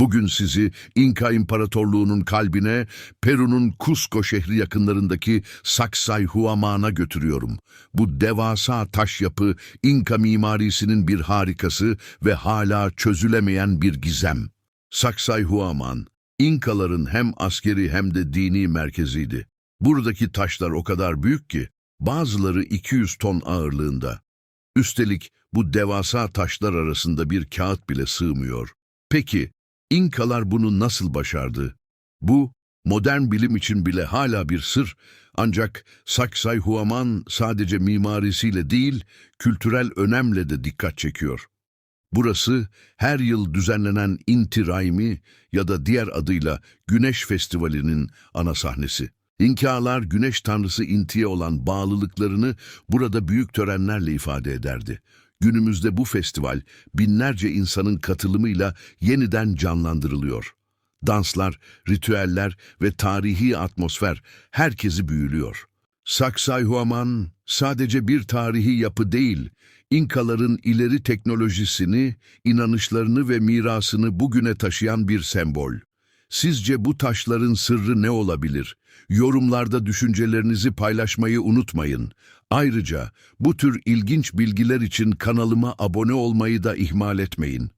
Bugün sizi İnka İmparatorluğu'nun kalbine, Peru'nun Cusco şehri yakınlarındaki Sacsayhuaman'a götürüyorum. Bu devasa taş yapı İnka mimarisinin bir harikası ve hala çözülemeyen bir gizem. Sacsayhuaman, İnkaların hem askeri hem de dini merkeziydi. Buradaki taşlar o kadar büyük ki, bazıları 200 ton ağırlığında. Üstelik bu devasa taşlar arasında bir kağıt bile sığmıyor. Peki, İnkalar bunu nasıl başardı? Bu, modern bilim için bile hala bir sır. Ancak Sacsayhuaman sadece mimarisiyle değil, kültürel önemle de dikkat çekiyor. Burası her yıl düzenlenen Inti Raymi ya da diğer adıyla Güneş Festivali'nin ana sahnesi. İnkalar güneş tanrısı Inti'ye olan bağlılıklarını burada büyük törenlerle ifade ederdi. Günümüzde bu festival binlerce insanın katılımıyla yeniden canlandırılıyor. Danslar, ritüeller ve tarihi atmosfer herkesi büyülüyor. Sacsayhuaman sadece bir tarihi yapı değil, İnkaların ileri teknolojisini, inanışlarını ve mirasını bugüne taşıyan bir sembol. Sizce bu taşların sırrı ne olabilir? Yorumlarda düşüncelerinizi paylaşmayı unutmayın. Ayrıca bu tür ilginç bilgiler için kanalıma abone olmayı da ihmal etmeyin.